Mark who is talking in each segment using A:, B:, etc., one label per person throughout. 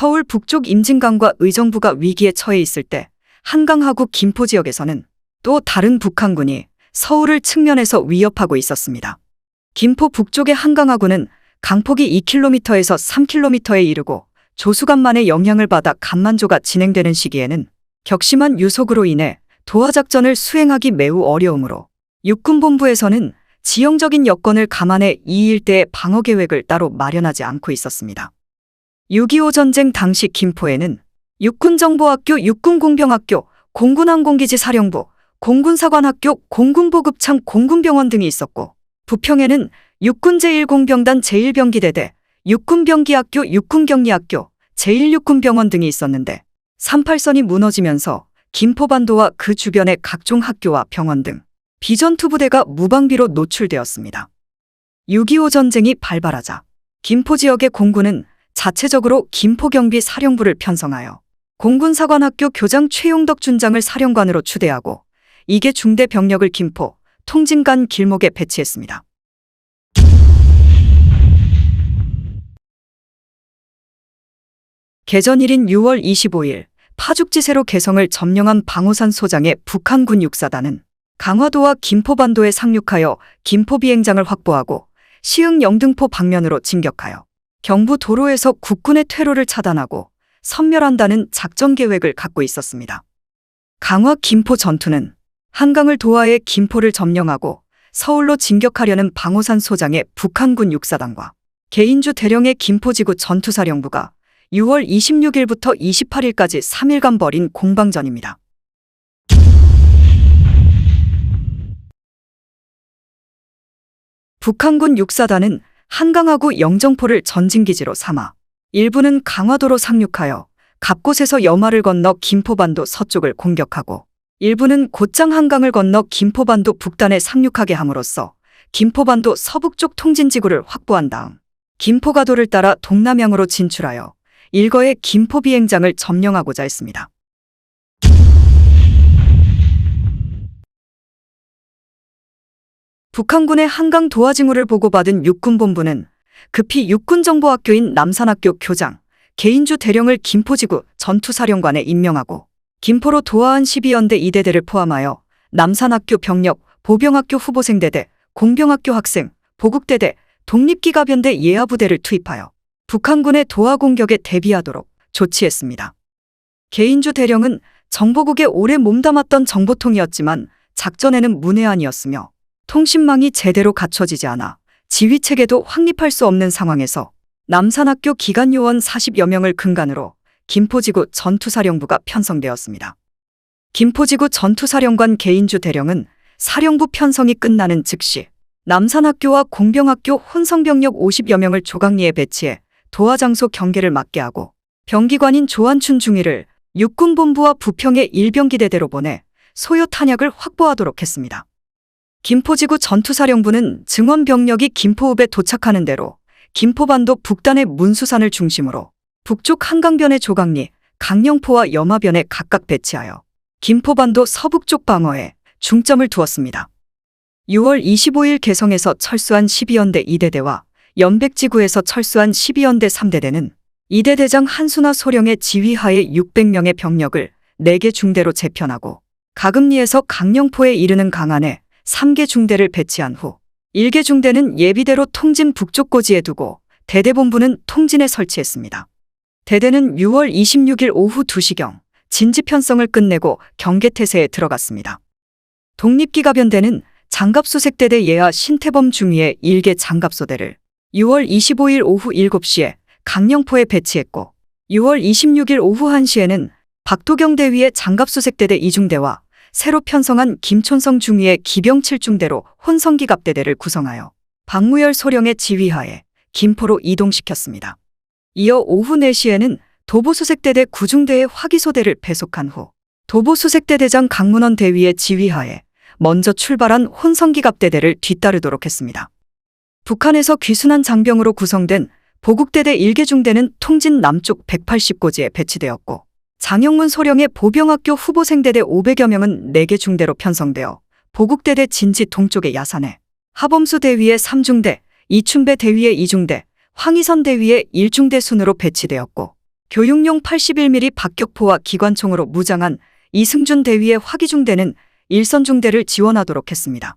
A: 서울 북쪽 임진강과 의정부가 위기에 처해 있을 때 한강하구 김포 지역에서는 또 다른 북한군이 서울을 측면에서 위협하고 있었습니다. 김포 북쪽의 한강하구는 강폭이 2km에서 3km에 이르고 조수간만의 영향을 받아 간만조가 진행되는 시기에는 격심한 유속으로 인해 도하작전을 수행하기 매우 어려우므로 육군본부에서는 지형적인 여건을 감안해 이 일대의 방어 계획을 따로 마련하지 않고 있었습니다. 6.25 전쟁 당시 김포에는 육군정보학교, 육군공병학교, 공군항공기지 사령부, 공군사관학교, 공군보급창, 공군병원 등이 있었고 부평에는 육군 제1공병단 제1병기대대, 육군병기학교, 육군경리학교, 제1육군병원 등이 있었는데 38선이 무너지면서 김포반도와 그 주변의 각종 학교와 병원 등 비전투 부대가 무방비로 노출되었습니다. 6.25 전쟁이 발발하자 김포 지역의 공군은 자체적으로 김포경비 사령부를 편성하여 공군사관학교 교장 최용덕 준장을 사령관으로 추대하고 이계 중대 병력을 김포, 통진간 길목에 배치했습니다. 개전일인 6월 25일 파죽지세로 개성을 점령한 방호산 소장의 북한군 육사단은 강화도와 김포반도에 상륙하여 김포 비행장을 확보하고 시흥 영등포 방면으로 진격하여 경부 도로에서 국군의 퇴로를 차단하고 섬멸한다는 작전 계획을 갖고 있었습니다. 강화 김포 전투는 한강을 도하해 김포를 점령하고 서울로 진격하려는 방호산 소장의 북한군 육사단과 개인주 대령의 김포지구 전투사령부가 6월 26일부터 28일까지 3일간 벌인 공방전입니다. 북한군 육사단은 한강하구 영정포를 전진기지로 삼아 일부는 강화도로 상륙하여 갑곳에서 여마를 건너 김포반도 서쪽을 공격하고 일부는 곧장 한강을 건너 김포반도 북단에 상륙하게 함으로써 김포반도 서북쪽 통진지구를 확보한 다음 김포가도를 따라 동남향으로 진출하여 일거의 김포 비행장을 점령하고자 했습니다. 북한군의 한강 도하징후를 보고받은 육군본부는 급히 육군정보학교인 남산학교 교장, 개인주 대령을 김포지구 전투사령관에 임명하고 김포로 도하한 12연대 이대대를 포함하여 남산학교 병력, 보병학교 후보생대대, 공병학교 학생, 보국대대, 독립기가변대 예하부대를 투입하여 북한군의 도하 공격에 대비하도록 조치했습니다. 개인주 대령은 정보국에 오래 몸담았던 정보통이었지만 작전에는 문외한이었으며 통신망이 제대로 갖춰지지 않아 지휘체계도 확립할 수 없는 상황에서 남산학교 기간요원 40여 명을 근간으로 김포지구 전투사령부가 편성되었습니다. 김포지구 전투사령관 개인주 대령은 사령부 편성이 끝나는 즉시 남산학교와 공병학교 혼성병력 50여 명을 조강리에 배치해 도하장소 경계를 맡게 하고 병기관인 조한춘 중위를 육군본부와 부평의 일병기대대로 보내 소요 탄약을 확보하도록 했습니다. 김포지구 전투사령부는 증원 병력이 김포읍에 도착하는 대로 김포반도 북단의 문수산을 중심으로 북쪽 한강변의 조강리, 강령포와 염화변에 각각 배치하여 김포반도 서북쪽 방어에 중점을 두었습니다. 6월 25일 개성에서 철수한 12연대 2대대와 연백지구에서 철수한 12연대 3대대는 이대 대장 한순화 소령의 지휘하에 600명의 병력을 4개 중대로 재편하고 가금리에서 강령포에 이르는 강안에 3개 중대를 배치한 후 1개 중대는 예비대로 통진 북쪽 고지에 두고 대대본부는 통진에 설치했습니다. 대대는 6월 26일 오후 2시경 진지 편성을 끝내고 경계태세에 들어갔습니다. 독립기가변대는 장갑수색대대 예하 신태범 중위의 1개 장갑소대를 6월 25일 오후 7시에 강령포에 배치했고 6월 26일 오후 1시에는 박도경 대위의 장갑수색대대 이중대와 새로 편성한 김촌성 중위의 기병 7중대로 혼성기갑대대를 구성하여 박무열 소령의 지휘하에 김포로 이동시켰습니다. 이어 오후 4시에는 도보수색대대 9중대의 화기소대를 배속한 후 도보수색대대장 강문원 대위의 지휘하에 먼저 출발한 혼성기갑대대를 뒤따르도록 했습니다. 북한에서 귀순한 장병으로 구성된 보국대대 1개 중대는 통진 남쪽 180고지에 배치되었고 장영문 소령의 보병학교 후보생대대 500여 명은 4개 중대로 편성되어 보국대대 진지 동쪽의 야산에 하범수 대위의 3중대, 이춘배 대위의 2중대, 황희선 대위의 1중대 순으로 배치되었고 교육용 81mm 박격포와 기관총으로 무장한 이승준 대위의 화기중대는 일선중대를 지원하도록 했습니다.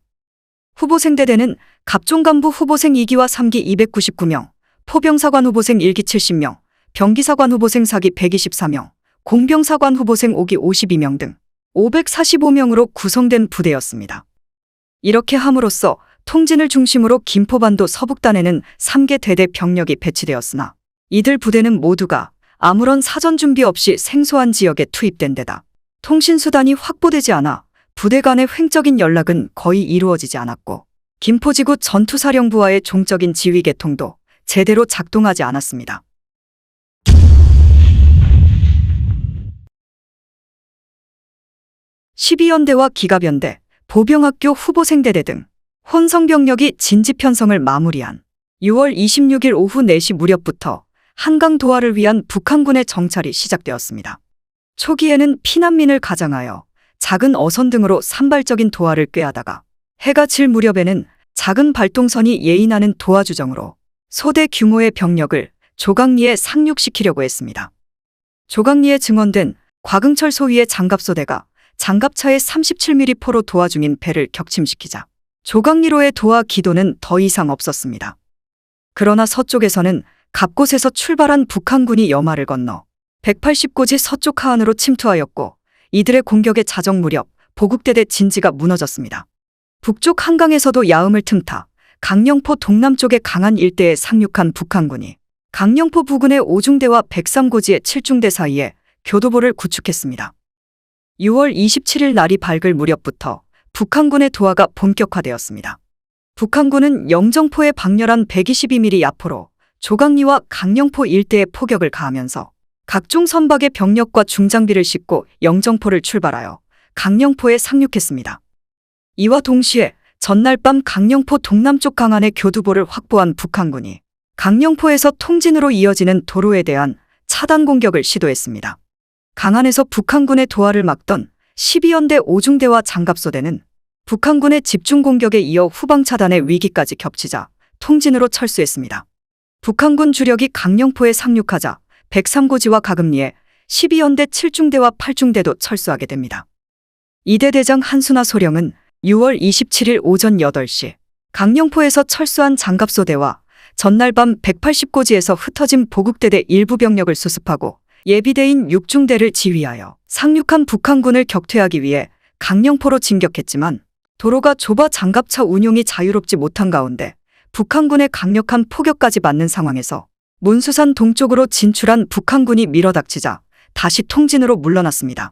A: 후보생대대는 갑종간부 후보생 2기와 3기 299명, 포병사관 후보생 1기 70명, 병기사관 후보생 4기 124명, 공병사관 후보생 5기 52명 등 545명으로 구성된 부대였습니다. 이렇게 함으로써 통진을 중심으로 김포반도 서북단에는 3개 대대 병력이 배치되었으나 이들 부대는 모두가 아무런 사전 준비 없이 생소한 지역에 투입된 데다 통신수단이 확보되지 않아 부대 간의 횡적인 연락은 거의 이루어지지 않았고 김포지구 전투사령부와의 종적인 지휘 계통도 제대로 작동하지 않았습니다. (12연대와) 기갑연대, 보병학교 후보생대대 등 혼성병력이 진지 편성을 마무리한 6월 26일 오후 4시 무렵부터 한강 도하를 위한 북한군의 정찰이 시작되었습니다. 초기에는 피난민을 가장하여 작은 어선 등으로 산발적인 도하를 꾀하다가 해가 질 무렵에는 작은 발동선이 예인하는 도하주정으로 소대 규모의 병력을 조강리에 상륙시키려고 했습니다. 조강리에 증언된 곽응철 소위의 장갑소대가 장갑차에 37mm 포로 도하 중인 배를 격침시키자 조강리로의 도하 기도는 더 이상 없었습니다. 그러나 서쪽에서는 갑곳에서 출발한 북한군이 여마를 건너 180고지 서쪽 하안으로 침투하였고 이들의 공격에 자정 무렵 보국대대 진지가 무너졌습니다. 북쪽 한강에서도 야음을 틈타 강령포 동남쪽의 강한 일대에 상륙한 북한군이 강령포 부근의 5중대와 103고지의 7중대 사이에 교도보를 구축했습니다. 6월 27일 날이 밝을 무렵부터 북한군의 도하가 본격화되었습니다. 북한군은 영정포의 방렬한 122mm 야포로 조강리와 강령포 일대에 포격을 가하면서 각종 선박의 병력과 중장비를 싣고 영정포를 출발하여 강령포에 상륙했습니다. 이와 동시에 전날 밤 강령포 동남쪽 강안의 교두보를 확보한 북한군이 강령포에서 통진으로 이어지는 도로에 대한 차단 공격을 시도했습니다. 강안에서 북한군의 도하를 막던 12연대 5중대와 장갑소대는 북한군의 집중 공격에 이어 후방 차단의 위기까지 겹치자 통진으로 철수했습니다. 북한군 주력이 강령포에 상륙하자 103고지와 가금리에 12연대 7중대와 8중대도 철수하게 됩니다. 이대 대장 한수나 소령은 6월 27일 오전 8시 강령포에서 철수한 장갑소대와 전날 밤 180고지에서 흩어진 보국대대 일부 병력을 수습하고 예비대인 6중대를 지휘하여 상륙한 북한군을 격퇴하기 위해 강령포로 진격했지만 도로가 좁아 장갑차 운용이 자유롭지 못한 가운데 북한군의 강력한 포격까지 맞는 상황에서 문수산 동쪽으로 진출한 북한군이 밀어닥치자 다시 통진으로 물러났습니다.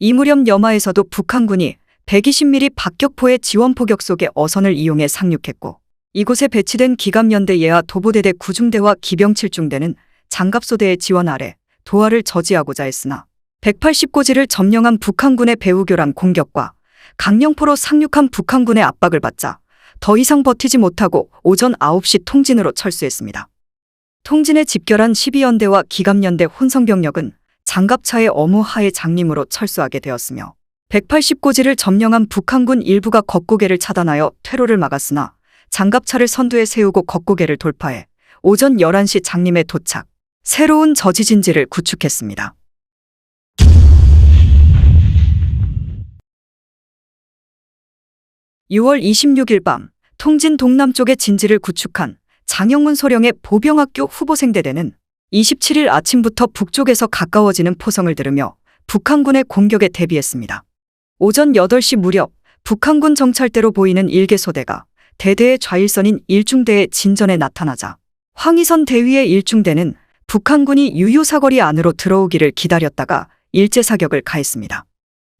A: 이 무렵 여마에서도 북한군이 120mm 박격포의 지원 포격 속에 어선을 이용해 상륙했고 이곳에 배치된 기갑연대 예하 도보대대 9중대와 기병 7중대는 장갑소대의 지원 아래 도하를 저지하고자 했으나 180고지를 점령한 북한군의 배후교란 공격과 강령포로 상륙한 북한군의 압박을 받자 더 이상 버티지 못하고 오전 9시 통진으로 철수했습니다. 통진에 집결한 12연대와 기갑연대 혼성병력은 장갑차의 어무하의 장림으로 철수하게 되었으며 180고지를 점령한 북한군 일부가 겉고개를 차단하여 퇴로를 막았으나 장갑차를 선두에 세우고 겉고개를 돌파해 오전 11시 장림에 도착, 새로운 저지진지를 구축했습니다. (6월 26일) 밤 통진 동남쪽에 진지를 구축한 장영문 소령의 보병학교 후보생대대는 27일 아침부터 북쪽에서 가까워지는 포성을 들으며 북한군의 공격에 대비했습니다. 오전 8시 무렵 북한군 정찰대로 보이는 일개 소대가 대대의 좌일선인 일중대의 진전에 나타나자 황희선 대위의 일중대는 북한군이 유효사거리 안으로 들어오기를 기다렸다가 일제 사격을 가했습니다.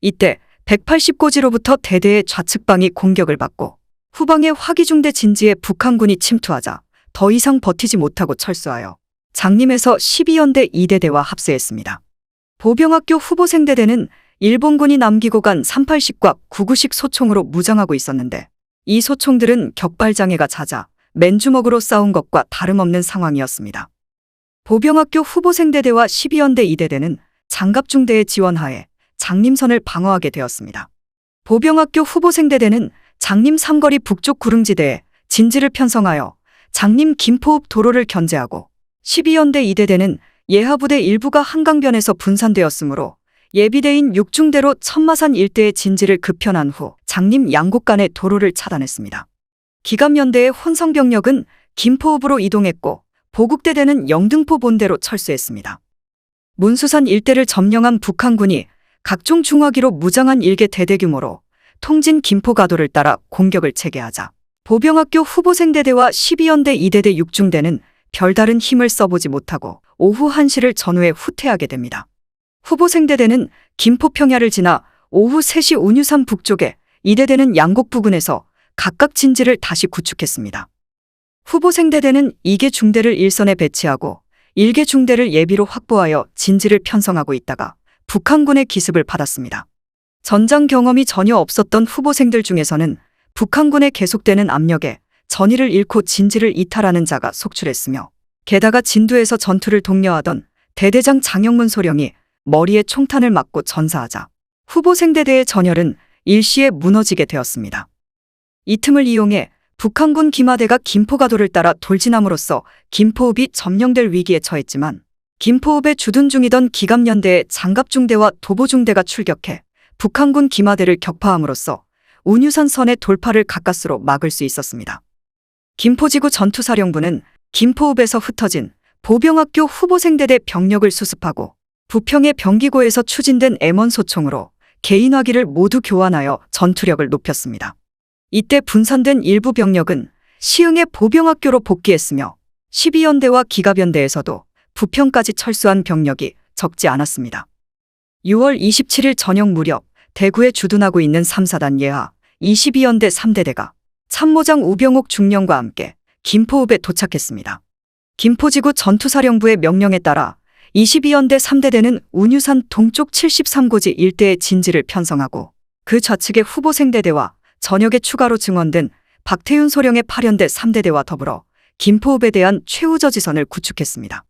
A: 이때 180고지로부터 대대의 좌측방이 공격을 받고 후방의 화기중대 진지에 북한군이 침투하자 더 이상 버티지 못하고 철수하여 장림에서 12연대 2대대와 합세했습니다. 보병학교 후보생대대는 일본군이 남기고 간 38식과 99식 소총으로 무장하고 있었는데 이 소총들은 격발장애가 잦아 맨주먹으로 싸운 것과 다름없는 상황이었습니다. 보병학교 후보생대대와 12연대 2대대는 장갑중대의 지원하에 장림선을 방어하게 되었습니다. 보병학교 후보생대대는 장림 삼거리 북쪽 구릉지대에 진지를 편성하여 장림 김포읍 도로를 견제하고 12연대 2대대는 예하부대 일부가 한강변에서 분산되었으므로 예비대인 육중대로 천마산 일대의 진지를 급편한 후 장림 양곡 간의 도로를 차단했습니다. 기갑연대의 혼성병력은 김포읍으로 이동했고 보국대대는 영등포 본대로 철수했습니다. 문수산 일대를 점령한 북한군이 각종 중화기로 무장한 일개 대대 규모로 통진 김포 가도를 따라 공격을 체계하자 보병학교 후보생대대와 12연대 2대대 6중대는 별다른 힘을 써보지 못하고 오후 1시를 전후에 후퇴하게 됩니다. 후보생대대는 김포 평야를 지나 오후 3시 운유산 북쪽에 2대대는 양곡 부근에서 각각 진지를 다시 구축했습니다. 후보 생대대는 2개 중대를 일선에 배치하고 1개 중대를 예비로 확보하여 진지를 편성하고 있다가 북한군의 기습을 받았습니다. 전장 경험이 전혀 없었던 후보생들 중에서는 북한군의 계속되는 압력에 전의를 잃고 진지를 이탈하는 자가 속출했으며 게다가 진두에서 전투를 독려하던 대대장 장영문 소령이 머리에 총탄을 맞고 전사하자 후보생대대의 전열은 일시에 무너지게 되었습니다. 이 틈을 이용해 북한군 김하대가 김포가도를 따라 돌진함으로써 김포읍이 점령될 위기에 처했지만 김포읍에 주둔 중이던 기갑연대의 장갑중대와 도보중대가 출격해 북한군 김하대를 격파함으로써 운유산 선의 돌파를 가까스로 막을 수 있었습니다. 김포지구 전투사령부는 김포읍에서 흩어진 보병학교 후보생대대 병력을 수습하고 부평의 병기고에서 추진된 M1 소총으로 개인화기를 모두 교환하여 전투력을 높였습니다. 이때 분산된 일부 병력은 시흥의 보병학교로 복귀했으며 12연대와 기갑연대에서도 부평까지 철수한 병력이 적지 않았습니다. 6월 27일 저녁 무렵 대구에 주둔하고 있는 3사단 예하 22연대 3대대가 참모장 우병옥 중령과 함께 김포읍에 도착했습니다. 김포지구 전투사령부의 명령에 따라 22연대 3대대는 운유산 동쪽 73고지 일대의 진지를 편성하고 그 좌측의 후보생대대와 전역에 추가로 증원된 박태윤 소령의 8연대 3대대와 더불어 김포읍에 대한 최우저 지선을 구축했습니다.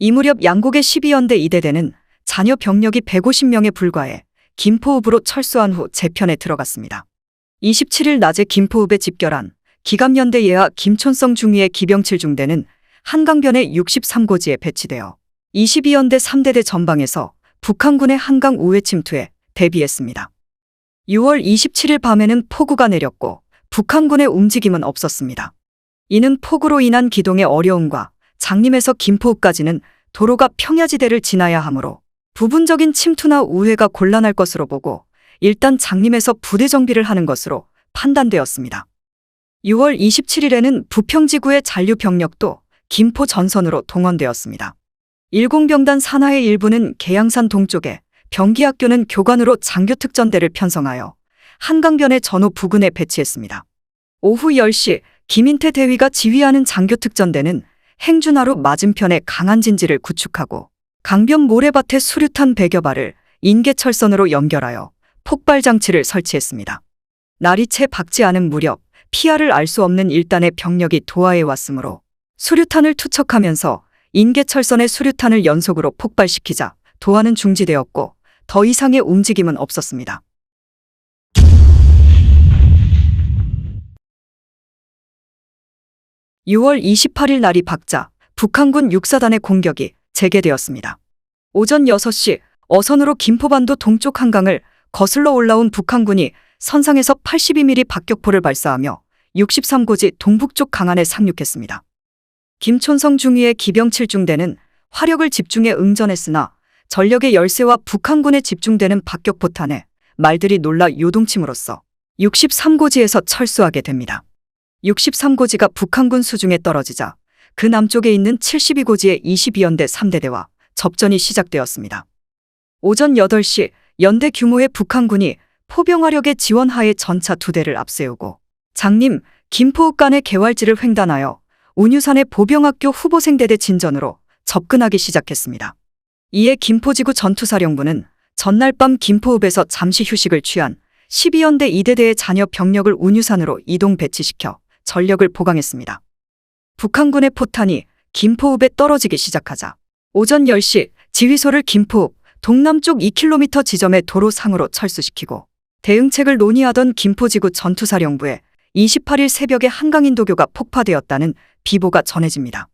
A: 이 무렵 양곡의 12연대 2대대는 자녀 병력이 150명에 불과해 김포읍으로 철수한 후 재편에 들어갔습니다. 27일 낮에 김포읍에 집결한 기갑연대 예하 김촌성 중위의 기병 7중대는 한강변의 63고지에 배치되어 22연대 3대대 전방에서 북한군의 한강 우회 침투에 대비했습니다. 6월 27일 밤에는 폭우가 내렸고 북한군의 움직임은 없었습니다. 이는 폭우로 인한 기동의 어려움과 장림에서 김포읍까지는 도로가 평야지대를 지나야 하므로 부분적인 침투나 우회가 곤란할 것으로 보고 일단 장림에서 부대 정비를 하는 것으로 판단되었습니다. 6월 27일에는 부평지구의 잔류 병력도 김포 전선으로 동원되었습니다. 일공병단 산하의 일부는 계양산 동쪽에 병기학교는 교관으로 장교특전대를 편성하여 한강변의 전후 부근에 배치했습니다. 오후 10시 김인태 대위가 지휘하는 장교특전대는 행준하로 맞은편에 강한 진지를 구축하고 강변 모래밭에 수류탄 100여 발을 인계철선으로 연결하여 폭발 장치를 설치했습니다. 날이 채 밝지 않은 무렵 피아를 알 수 없는 일단의 병력이 도하해 왔으므로 수류탄을 투척하면서 인계철선의 수류탄을 연속으로 폭발시키자 도하는 중지되었고 더 이상의 움직임은 없었습니다. (6월 28일) 날이 밝자 북한군 6사단의 공격이 재개되었습니다. 오전 6시 어선으로 김포반도 동쪽 한강을 거슬러 올라온 북한군이 선상에서 82mm 박격포를 발사하며 63고지 동북쪽 강안에 상륙했습니다. 김촌성 중위의 기병 7중대는 화력을 집중해 응전했으나 전력의 열세와 북한군에 집중되는 박격포탄에 말들이 놀라 요동침으로써 63고지에서 철수하게 됩니다. 63고지가 북한군 수중에 떨어지자 그 남쪽에 있는 72고지의 22연대 3대대와 접전이 시작되었습니다. 오전 8시 연대 규모의 북한군이 포병화력의 지원하에 전차 두 대를 앞세우고 장림, 김포읍 간의 개활지를 횡단하여 운유산의 보병학교 후보생대대 진전으로 접근하기 시작했습니다. 이에 김포지구 전투사령부는 전날 밤 김포읍에서 잠시 휴식을 취한 12연대 2대대의 잔여 병력을 운유산으로 이동 배치시켜 전력을 보강했습니다. 북한군의 포탄이 김포읍에 떨어지기 시작하자 오전 10시 지휘소를 김포읍 동남쪽 2km 지점의 도로 상으로 철수시키고 대응책을 논의하던 김포지구 전투사령부에 28일 새벽에 한강인도교가 폭파되었다는 비보가 전해집니다.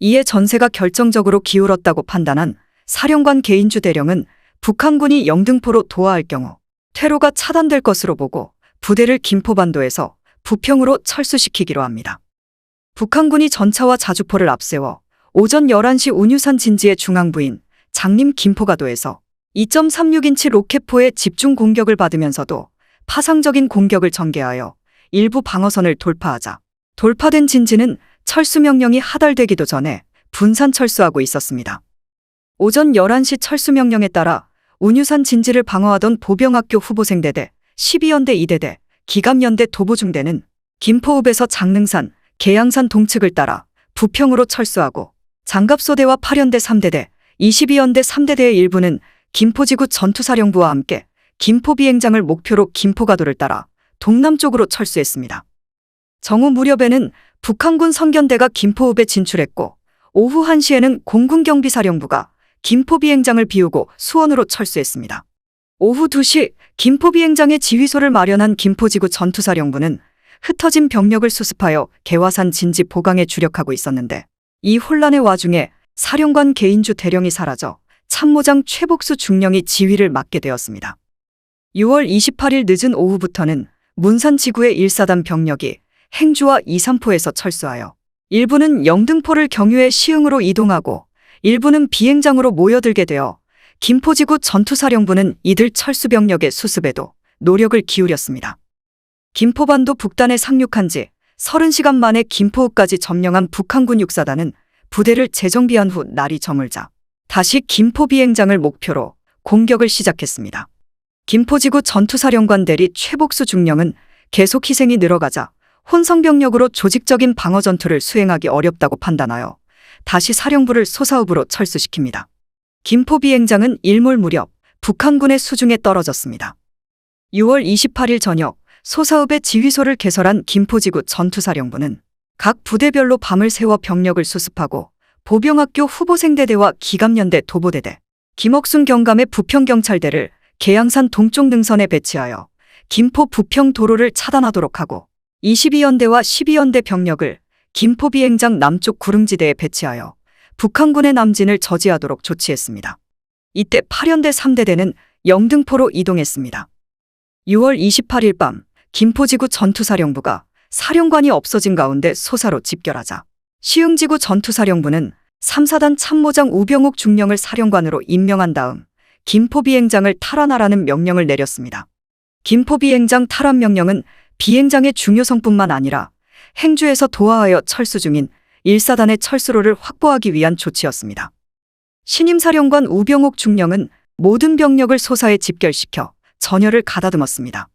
A: 이에 전세가 결정적으로 기울었다고 판단한 사령관 개인주 대령은 북한군이 영등포로 도하할 경우 퇴로가 차단될 것으로 보고 부대를 김포반도에서 부평으로 철수시키기로 합니다. 북한군이 전차와 자주포를 앞세워 오전 11시 운유산 진지의 중앙부인 장림 김포가도에서 2.36인치 로켓포의 집중 공격을 받으면서도 파상적인 공격을 전개하여 일부 방어선을 돌파하자 돌파된 진지는 철수 명령이 하달되기도 전에 분산 철수하고 있었습니다. 오전 11시 철수 명령에 따라 운유산 진지를 방어하던 보병학교 후보생대대 12연대 2대대 기갑연대 도보중대는 김포읍에서 장릉산, 계양산 동측을 따라 부평으로 철수하고 장갑소대와 8연대 3대대, 22연대 3대대의 일부는 김포지구 전투사령부와 함께 김포 비행장을 목표로 김포가도를 따라 동남쪽으로 철수했습니다. 정오 무렵에는 북한군 선견대가 김포읍에 진출했고 오후 1시에는 공군경비사령부가 김포 비행장을 비우고 수원으로 철수했습니다. 오후 2시 김포 비행장의 지휘소를 마련한 김포지구 전투사령부는 흩어진 병력을 수습하여 개화산 진지 보강에 주력하고 있었는데 이 혼란의 와중에 사령관 개인주 대령이 사라져 참모장 최복수 중령이 지휘를 맡게 되었습니다. 6월 28일 늦은 오후부터는 문산 지구의 1사단 병력이 행주와 이삼포에서 철수하여 일부는 영등포를 경유해 시흥으로 이동하고 일부는 비행장으로 모여들게 되어 김포지구 전투사령부는 이들 철수 병력의 수습에도 노력을 기울였습니다. 김포반도 북단에 상륙한 지 30시간 만에 김포읍까지 점령한 북한군 육사단은 부대를 재정비한 후 날이 저물자 다시 김포 비행장을 목표로 공격을 시작했습니다. 김포지구 전투사령관 대리 최복수 중령은 계속 희생이 늘어가자 혼성병력으로 조직적인 방어 전투를 수행하기 어렵다고 판단하여 다시 사령부를 소사읍으로 철수시킵니다. 김포 비행장은 일몰 무렵 북한군의 수중에 떨어졌습니다. 6월 28일 저녁 소사읍의 지휘소를 개설한 김포지구 전투사령부는 각 부대별로 밤을 새워 병력을 수습하고 보병학교 후보생대대와 기갑연대 도보대대, 김옥순 경감의 부평경찰대를 계양산 동쪽 능선에 배치하여 김포 부평 도로를 차단하도록 하고 22연대와 12연대 병력을 김포 비 행장 남쪽 구릉지대에 배치하여 북한군의 남진을 저지하도록 조치했습니다. 이때 8연대 3대대는 영등포로 이동했습니다. 6월 28일 밤 김포지구 전투사령부가 사령관이 없어진 가운데 소사로 집결하자 시흥지구 전투사령부는 3사단 참모장 우병옥 중령을 사령관으로 임명한 다음 김포 비행장을 탈환하라는 명령을 내렸습니다. 김포 비행장 탈환 명령은 비행장의 중요성뿐만 아니라 행주에서 도하하여 철수 중인 1사단의 철수로를 확보하기 위한 조치였습니다. 신임사령관 우병옥 중령은 모든 병력을 소사에 집결시켜 전열을 가다듬었습니다.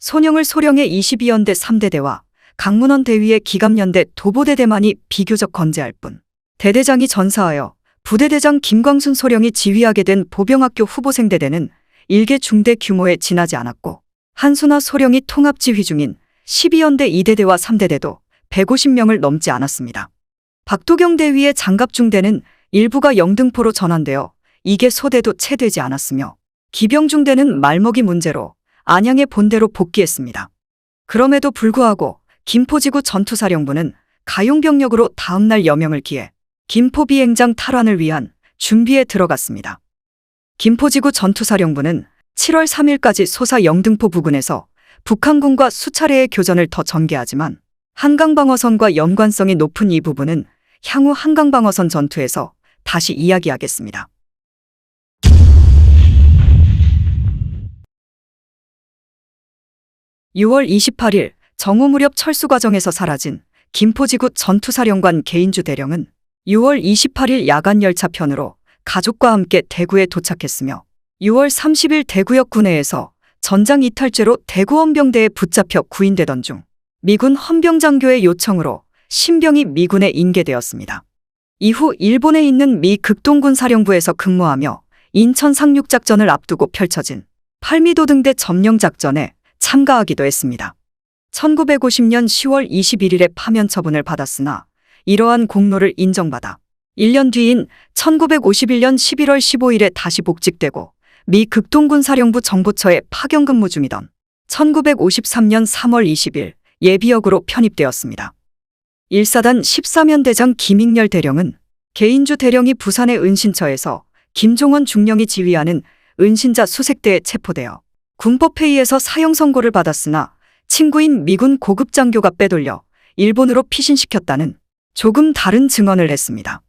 A: 손영을 소령의 22연대 3대대와 강문원 대위의 기갑연대 도보대대만이 비교적 건재할 뿐 대대장이 전사하여 부대대장 김광순 소령이 지휘하게 된 보병학교 후보생대대는 일개 중대 규모에 지나지 않았고 한수나 소령이 통합지휘 중인 12연대 2대대와 3대대도 150명을 넘지 않았습니다. 박도경 대위의 장갑 중대는 일부가 영등포로 전환되어 이게 소대도 채 되지 않았으며 기병 중대는 말먹이 문제로 안양의 본대로 복귀했습니다. 그럼에도 불구하고 김포지구 전투사령부는 가용병력으로 다음날 여명을 기해 김포 비행장 탈환을 위한 준비에 들어갔습니다. 김포지구 전투사령부는 7월 3일까지 소사 영등포 부근에서 북한군과 수차례의 교전을 더 전개하지만 한강방어선과 연관성이 높은 이 부분은 향후 한강방어선 전투에서 다시 이야기하겠습니다. (6월 28일) 정오 무렵 철수 과정에서 사라진 김포지구 전투사령관 개인주 대령은 6월 28일 야간 열차 편으로 가족과 함께 대구에 도착했으며 6월 30일 대구역 군내에서 전장 이탈죄로 대구 헌병대에 붙잡혀 구인되던 중 미군 헌병장교의 요청으로 신병이 미군에 인계되었습니다. 이후 일본에 있는 미 극동군 사령부에서 근무하며 인천 상륙작전을 앞두고 펼쳐진 팔미도 등대 점령작전에 참가하기도 했습니다. 1950년 10월 21일에 파면 처분을 받았으나 이러한 공로를 인정받아 1년 뒤인 1951년 11월 15일에 다시 복직되고 미 극동군 사령부 정보처에 파견 근무 중이던 1953년 3월 20일 예비역으로 편입되었습니다. 1사단 13연 대장 김익렬 대령은 개인주 대령이 부산의 은신처에서 김종원 중령이 지휘하는 은신자 수색대에 체포되어 군법회의에서 사형 선고를 받았으나 친구인 미군 고급 장교가 빼돌려 일본으로 피신시켰다는 조금 다른 증언을 했습니다.